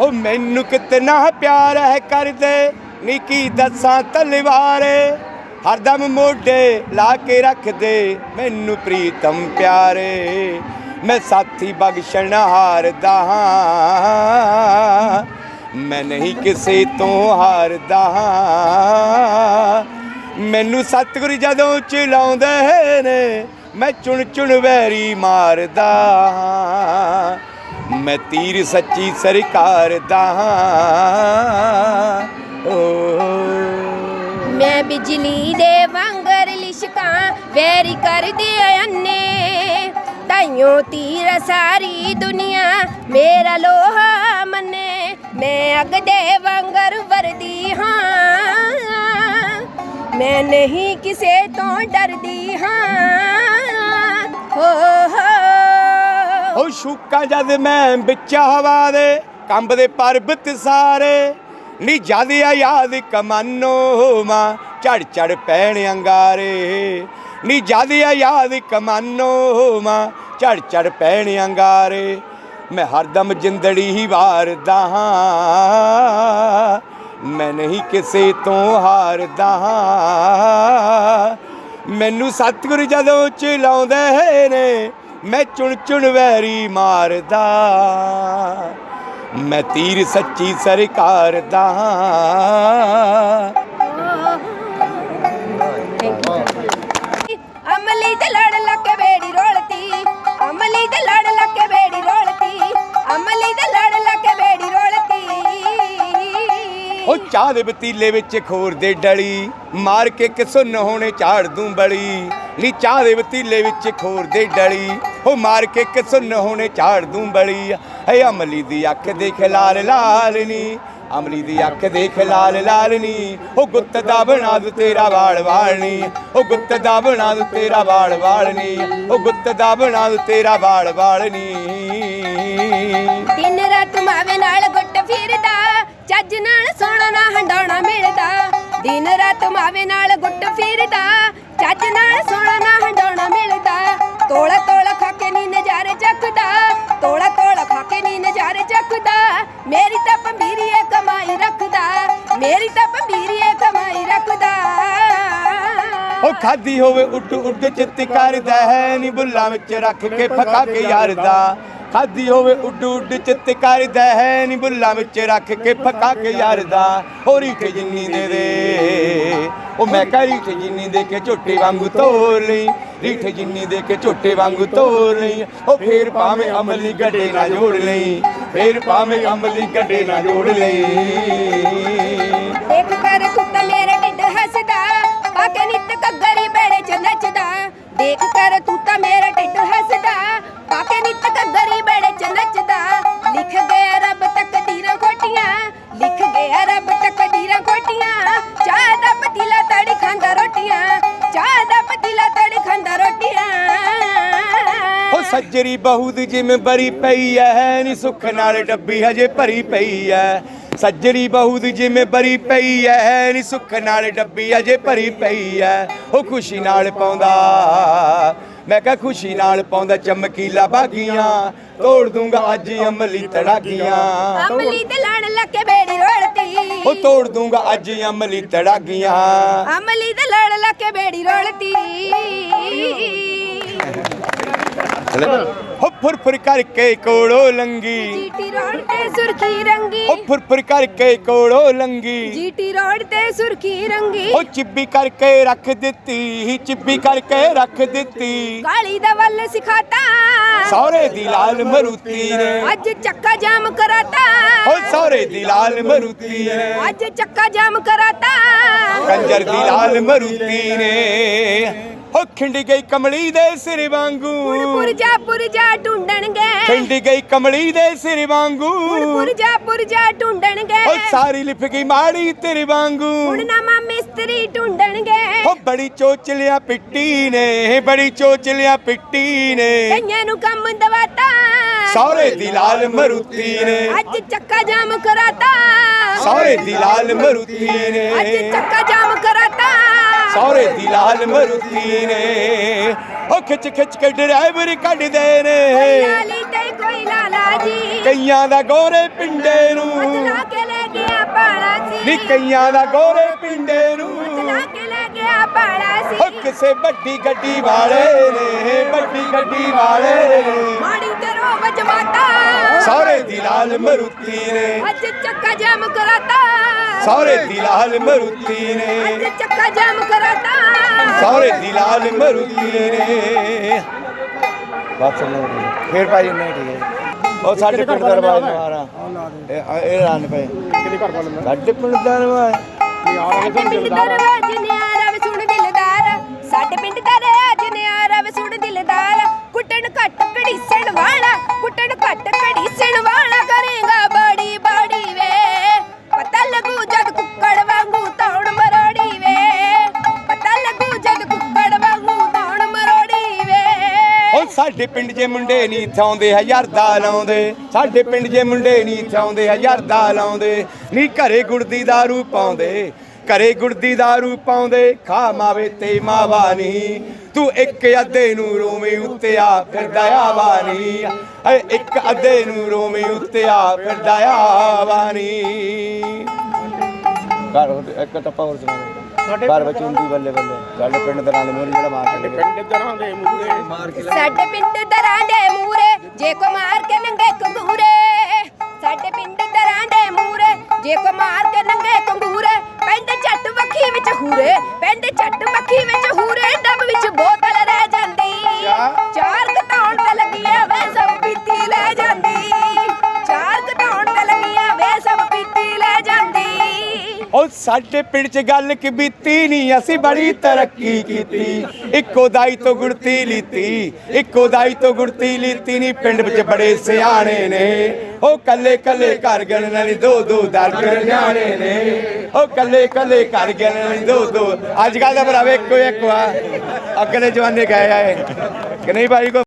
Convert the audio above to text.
ਉਹ ਮੈਨੂੰ ਕਿਤਨਾ ਪਿਆਰ ਹੈ ਕਰਦੇ, ਨੀ ਕੀ ਦੱਸਾਂ ਤਲਵਾਰੇ। ਹਰਦਮ ਮੋਢੇ ਲਾ ਕੇ ਰੱਖਦੇ, ਮੈਨੂੰ ਪ੍ਰੀਤਮ ਪਿਆਰੇ। ਮੈਂ ਸਾਥੀ ਬਖਸ਼ਣ ਹਾਰਦਾ ਹਾਂ। ਮੈਂ ਨਹੀਂ ਕਿਸੇ ਤੋਂ ਹਾਰਦਾ ਹਾਂ। ਮੈਨੂੰ ਸਤਿਗੁਰੂ ਜਦੋਂ ਚਲਾਉਂਦੇ ਨੇ, ਮੈਂ ਚੁਣ ਚੁਣ ਵੈਰੀ ਮਾਰਦਾ ਹਾਂ। ਮੈਂ ਤੀਰ ਸੱਚੀ ਸਰਕਾਰ ਦਾ ਹਾਂ। ਓ। ਮੈਂ ਬਿਜਲੀ ਦੇ ਵਾਂਗਰ ਲਿਸ਼ਕਾਂ ਵੈਰੀ ਕਰਦੇ ਅੰਨੇ। ਤਾਈਓ ਤੀਰ ਸਾਰੀ ਦੁਨੀਆ ਮੇਰਾ ਲੋਹਾ ਮੰਨੇ। ਮੈਂ ਅੱਗ ਦੇ ਵਾਂਗਰ ਵਰਦੀ ਹਾਂ। ਮੈਂ ਨਹੀਂ ਕਿਸੇ ਤੋਂ ਡਰਦੀ ਹਾਂ। ਹੋ ਜਦ ਮੈਂ ਵਿੱਚ ਹਵਾ ਦੇ ਕੰਬਦੇ ਪਰਬਤ ਸਾਰੇ ਨੀ ਜਦ ਆ ਯਾਦ ਕਮਾਨੋ ਮਾਂ, ਝੜ ਝੜ ਪੈਣ ਅੰਗਾਰੇ। ਨੀ ਜਦ ਆ ਯਾਦ ਕਮਾਨੋ ਮਾਂ, ਝੜ ਝੜ ਪੈਣ ਅੰਗਾਰੇ। ਮੈਂ ਹਰਦਮ ਜਿੰਦੜੀ ਹੀ ਵਾਰਦਾ ਹਾਂ। ਮੈਂ ਨਹੀਂ ਕਿਸੇ ਤੋਂ ਹਾਰਦਾ ਹਾਂ। ਮੈਨੂੰ ਸਤਿਗੁਰ ਜਦੋਂ ਚਲਾਉਂਦੇ ਨੇ ਮੈਂ ਚੁਣ ਚੁਣ ਵੈਰੀ ਮਾਰਦਾ। ਮੈਂ ਤੀਰ ਸੱਚੀ ਸਰਕਾਰ ਦਾ ਅਮਲੀ ਦੇ ਲੜ ਲੱਕੇ ਬੇੜੀ ਰੋਲਤੀ ਅਮਲੀ ਦੇ ਲੜ ਲੱਕੇ ਬੇੜੀ ਰੋਲਤੀ ਅਮਲੀ ਦੇ ਲੜ ਲੱਕੇ ਬੇੜੀ ਰੋਲਤੀ। ਉਹ ਚਾਹ ਦੇ ਪਤੀਲੇ ਵਿੱਚ ਖੋਰ ਦੇ ਡਲੀ ਮਾਰ ਕੇ ਕਿਸੁੰਨ ਹੋਣੇ ਝਾੜ ਦੂੰ ਬਲੀ ਨੀ ਚਾਹ ਦੇ ਪਤੀਲੇ ਵਿੱਚ ਖੋਰ ਦੇ ਡਲੀ ਉਹ ਮਾਰ ਕੇ ਕਿਸੁੰਨ ਹੋਣੇ ਝਾੜ ਦੂੰ ਬਲੀ। ਹੈ ਅਮਲੀ ਦੀ ਅੱਖ ਦੇਖ ਲਾਲ ਲਾਲ ਨੀ। ਅਮਲੀ ਦੀ ਅੱਖ ਦੇਖ ਲਾਲ ਲਾਲ ਨੀ। ਉਹ ਗੁੱਤ ਦਾ ਬਣਾ ਦੂ ਤੇਰਾ ਵਾਲ ਵਾਲ ਉਹ ਗੁੱਤ ਦਾ ਬਣਾ ਦੂ ਤੇਰਾ ਵਾਲ ਵਾਲ ਉਹ ਗੁੱਤ ਦਾ ਬਣਾ ਦੂ ਤੇਰਾ ਵਾਲ ਵਾਲ ਦਿਨ ਰਾਤ ਮਾਵੇ ਨਾਲ ਗੁੱਟ ਫਿਰਦਾ। ਚੱਜ ਨਾਲ ਸੋਣਾ ਨਾ ਹੰਡਾਉਣਾ ਮਿਲਦਾ। ਦਿਨ ਰਾਤ ਮਾਵੇ ਨਾਲ ਗੁੱਟ ਫਿਰਦਾ। ਚੱਜ ਨਾਲ ਸੋਣਾ ਨਾ ਖਾਦੀ ਹੋਵੇ ਉੱਡ ਉੱਡ ਚਿੱਤ ਕਰਦਾ ਹੈ ਨੀ ਬੁੱਲਾਂ ਵਿੱਚ ਰੱਖ ਕੇ ਫਕਾ ਕੇ ਯਾਰਦਾ ਖਾਦੀ ਹੋਵੇ ਉੱਡ ਉੱਡ ਚਿੱਤ ਕਰਦਾ ਹੈ ਨੀ ਬੁੱਲਾਂ ਵਿੱਚ ਰੱਖ ਕੇ ਫਕਾ ਕੇ ਯਾਰਦਾ ਹੋ ਰੀਠ ਜਿੰਨੀ ਦੇ ਦੇ। ਉਹ ਮੈਂ ਕਹ ਰੀਠ ਜਿੰਨੀ ਦੇ ਕੇ ਝੋਟੇ ਵਾਂਗੂ ਤੋਰ ਲਈ। ਰੀਠ ਜਿੰਨੀ ਦੇ ਕੇ ਝੋਟੇ ਵਾਂਗੂ ਤੋਰ ਲਈ। ਉਹ ਫੇਰ ਭਾਵੇਂ ਅਮਲੀ ਗੱਡੇ ਨਾ ਜੋੜ ਲਈ। ਫੇਰ ਭਾਵੇਂ ਅਮਲੀ ਗੱਡੇ ਨਾ ਜੋੜ ਲਈ। ਕੇ ਨਿੱਤ ਕੱਗਰੀ ਬੇੜੇ ਚ ਨੱਚਦਾ। ਦੇਖ ਕਰ ਤੂੰ ਤਾਂ ਮੇਰਾ ਢਿੱਡ ਹੱਸਦਾ। ਪਾ ਕੇ ਨਿੱਤ ਕੱਗਰੀ ਬੇੜੇ ਚ ਨੱਚਦਾ। ਲਿਖ ਗਿਆ ਰੱਬ ਤਕਦੀਰਾਂ ਖੋਟੀਆਂ। ਲਿਖ ਗਿਆ ਰੱਬ ਤਕਦੀਰਾਂ ਖੋਟੀਆਂ। ਚਾਹ ਦਾ ਪਤੀਲਾ ਤੜੀ ਖਾਂਦਾ ਰੋਟੀਆਂ। ਚਾਹ ਦਾ ਪਤੀਲਾ ਤੜੀ ਖਾਂਦਾ ਰੋਟੀਆਂ। ਉਹ ਸੱਜਰੀ ਬਹੂ ਦੀ ਜਿਵੇਂ ਬਰੀ ਪਈ ਐ। ਨੀ ਸੁੱਖ ਨਾਲ ਡੱਬੀ ਹਜੇ ਭਰੀ ਪਈ ਐ। ਸੱਜਰੀ ਬਹੂ ਦੀ ਜਿਵੇਂ ਬਰੀ ਪਈ ਐ ਨੀ ਸੁੱਖ ਨਾਲ ਡੱਬੀ ਹਜੇ ਭਰੀ ਪਈ ਐ ਉਹ ਖੁਸ਼ੀ ਨਾਲ ਪਾਉਂਦਾ। ਮੈਂ ਕਹਾਂ ਖੁਸ਼ੀ ਨਾਲ ਪਾਉਂਦਾ ਚਮਕੀਲਾ ਬਾਗੀਆਂ ਤੋੜ ਦੂੰਗਾ ਅੱਜ ਅਮਲੀ ਤੜਾਗੀਆਂ। ਅਮਲੀ ਤੇ ਲੜ ਲੱਕੇ ਬੇੜੀ ਰੋਲਤੀ। ਉਹ ਤੋੜ ਦੂੰਗਾ ਅੱਜ ਅਮਲੀ ਤੜਾਗੀਆਂ। ਅਮਲੀ ਦੇ ਲੜ ਲੱਕੇ ਬੇੜੀ ਰੋਲਤੀ। ਹੋ ਫੁਰ ਫੁਰ ਕਰਕੇ ਕੋੜੋ ਲੰਗੀ ਜੀਟੀ ਰੋਡ ਤੇ ਸੁਰਖੀ ਰੰਗੀ ਹੋ ਫੁਰ ਫੁਰ ਕਰਕੇ ਕੋੜੋ ਲੰਗੀ ਜੀਟੀ ਰੋਡ ਤੇ ਸੁਰਖੀ ਰੰਗੀ ਉਹ ਚਿੱਬੀ ਕਰਕੇ ਰੱਖ ਦਿੱਤੀ ਚਿੱਬੀ ਕਰਕੇ ਰੱਖ ਦਿੱਤੀ ਕਾਲੀ ਦਾ ਵੱਲ ਸਿਖਾਤਾ ਸੌਰੇ ਦੀ ਲਾਲ ਮਰੂਤੀ ਨੇ ਅੱਜ ਚੱਕਾ ਜਾਮ ਕਰਾਤਾ ਉਹ ਸੌਰੇ ਦੀ ਲਾਲ ਮਰੂਤੀ ਨੇ ਅੱਜ ਚੱਕਾ ਜਾਮ ਕਰਾਤਾ ਕੰਜਰ ਦੀ ਲਾਲ ਮਰੂਤੀ ਨੇ ਉਹ ਖਿੰਡ ਗਈ ਕਮਲੀ ਦੇ ਸਿਰ ਵਾਂਗੂ। ਪੁਰਜਾ ਪੁਰਜਾ ਢੂੰਡਣਗੇ। ਖਿੰਡ ਗਈ ਕਮਲੀ ਦੇ ਸਿਰ ਵਾਂਗੂ। ਪੁਰਜਾ ਪੁਰਜਾ ਢੂੰਡਣਗੇ। ਉਹ ਸਾਰੀ ਲਿਪ ਗਈ ਮਾੜੀ ਤੇਰੇ ਵਾਂਗੂ। ਹੁਣ ਨਾਮਾ ਮਿਸਤਰੀ ਢੂੰਡਣਗੇ। ਉਹ ਬੜੀ ਚੋਚਲਿਆ ਪਿੱਟੀ ਨੇ ਬੜੀ ਚੋਚਲਿਆ ਪਿੱਟੀ ਨੇ। ਕਈਆਂ ਨੂੰ ਕੰਮ ਦਵਾਤਾ। ਸੌਰੇ ਦੀ ਲਾਲ ਮਰੂਤੀ ਨੇ। ਅੱਜ ਚੱਕਾ ਜਾਮ ਕਰਾਤਾ। ਸੌਰੇ ਦੀ ਲਾਲ ਮਰੂਤੀ ਨੇ। ਅੱਜ ਚੱਕਾ ਜਾਮ ਕਰਾਤਾ। ਸੌਰੇ ਦੀ ਲਾਲ ਮਰੂਤੀ ਨੇ। ਉਹ ਖਿੱਚ ਖਿੱਚ ਕੇ ਡਰਾਈਵਰ ਕੱਢਦੇ ਨੇ ਲਾਲੀ ਤੇ ਕੋਈ ਲਾਲਾ ਜੀ। ਕਈਆਂ ਦਾ ਗੋਰੇ ਪਿੰਡੇ ਨੂੰ। ਬਚਲਾ ਕੇ ਲੈ ਗਿਆ ਬਾਲਾ ਸੀ ਨੀ ਕਈਆਂ ਦਾ ਗੋਰੇ ਪਿੰਡੇ ਨੂੰ। ਬਚਲਾ ਕੇ ਲੈ ਗਿਆ ਬਾਲਾ ਉਹ ਸੀ ਕਿਸੇ ਵੱਡੀ ਗੱਡੀ ਵਾਲੇ ਨੇ ਵੱਡੀ ਗੱਡੀ ਵਾਲੇ ਮਾੜੀ ਤਰੋ ਵਜਮਾਤਾ ਸੌਰੇ ਦੀ ਲਾਲ ਮਰੂਤੀ ਨੇ। ਅੱਜ ਚੱਕਾ ਜਾਮ ਕਰਾਤਾ। ਸੌਰੇ ਦੀ ਲਾਲ ਮਰੂਤੀ ਨੇ। ਅੱਜ ਚੱਕਾ ਜਾਮ ਕਰਾਤਾ। ਸੌਰੇ ਦੀ ਲਾਲ ਮਰੂਤੀ ਨੇ। ਬਸ ਨਹੀਂ ਫੇਰ ਭਾਈ ਨਹੀਂ ਠੀਕ ਹੈ। ਉਹ ਸਾਡੇ ਪਿੰਡ ਦਾ ਰਵਾਜ ਮਾਰਾ। ਇਹ ਇਹ ਰਾਂ ਪਏ ਕਿਹਦੇ ਘਰ ਵਾਲੇ ਨੇ ਸਾਡੇ ਪਿੰਡ ਦਾ ਰਵਾਜ। ਸਾਡੇ ਪਿੰਡ ਦਾ ਸਾਡੇ ਪਿੰਡ ਜੇ ਮੁੰਡੇ ਨਹੀਂ ਥਾਉਂਦੇ ਹਜ਼ਾਰ ਦਾ ਲਾਉਂਦੇ ਸਾਡੇ ਪਿੰਡ ਜੇ ਮੁੰਡੇ ਨਹੀਂ ਥਾਉਂਦੇ ਹਜ਼ਾਰ ਦਾ ਲਾਉਂਦੇ ਨੀ ਘਰੇ ਗੁੜ ਦੀ ਪਾਉਂਦੇ, ਘਰੇ ਗੁੜ ਦੀ ਪਾਉਂਦੇ। ਖਾ ਮਾਵੇ ਤੇ ਮਾਵਾ ਨਹੀਂ, ਤੂੰ ਇੱਕ ਅੱਧੇ ਨੂੰ ਰੋਵੇਂ ਉੱਤੇ ਆ ਫਿਰਦਾ ਆਵਾਨੀ ਏ ਇੱਕ ਅੱਧੇ ਨੂੰ ਰੋਵੇਂ ਉੱਤੇ ਆ ਫਿਰਦਾ ਆਵਾਨੀ ਘਰ ਇੱਕ ਟੱਪਾ ਹੋਰ ਸੁਣਾ ਘਰ ਵਿੱਚ ਹੁੰਦੀ ਬੱਲੇ ਬੱਲੇ। ਸਾਡੇ ਪਿੰਡ ਦੇ ਨਾਲ ਮੋਰੀ ਜਿਹੜਾ ਮਾਰ ਕੇ ਪਿੰਡ ਦਰਾਂ ਦੇ ਮੂਰੇ ਮਾਰ ਕੇ ਸਾਡੇ ਪਿੰਡ ਦਰਾਂ ਦੇ ਮੂਰੇ ਜੇ ਕੋ ਮਾਰ ਕੇ ਨੰਗੇ ਕੰਗੂਰੇ ਸਾਡੇ ਪਿੰਡ ਦਰਾਂ ਦੇ ਮੂਰੇ ਜੇ ਕੋ ਮਾਰ ਕੇ ਨੰਗੇ ਕੰਗੂਰੇ ਪਿੰਡ ਛੱਟ ਵੱਖੀ ਵਿੱਚ ਹੂਰੇ ਪਿੰਡ ਛੱਟ ਵੱਖੀ ਵਿੱਚ ਹੂਰੇ। ਡੱਬ ਵਿੱਚ ਬੋਤਲ ਰਹਿ ਜਾਂਦੀ। ਚਾਰ ਉਹ ਸਾਡੇ ਪਿੰਡ 'ਚ ਗੱਲ ਕਿ ਬੀਤੀ ਨਹੀਂ, ਅਸੀਂ ਬੜੀ ਤਰੱਕੀ ਕੀਤੀ। ਇੱਕੋ ਦਾਈ ਤੋਂ ਗੁੜਤੀ ਲੀਤੀ, ਇੱਕੋ ਦਾਈ ਤੋਂ ਗੁੜਤੀ ਲੀਤੀ ਨਹੀਂ, ਪਿੰਡ ਵਿੱਚ ਬੜੇ ਸਿਆਣੇ ਨੇ। ਉਹ ਕੱਲੇ ਕੱਲੇ ਘਰ ਗਣ ਨਾਲ ਦੋ ਦੋ ਦਰਜਨ ਨਿਆਣੇ ਨੇ। ਉਹ ਕੱਲੇ ਕੱਲੇ ਘਰ ਗਣ ਨਾਲ ਦੋ ਦੋ। ਅੱਜ ਕੱਲ ਦਾ ਭਰਾਵੇ ਇੱਕੋ ਇੱਕ ਆ ਅਗਲੇ ਜਵਾਨੇ ਗਏ ਆਏ। ਕਿ ਨਹੀਂ ਭਾਈ ਕੋ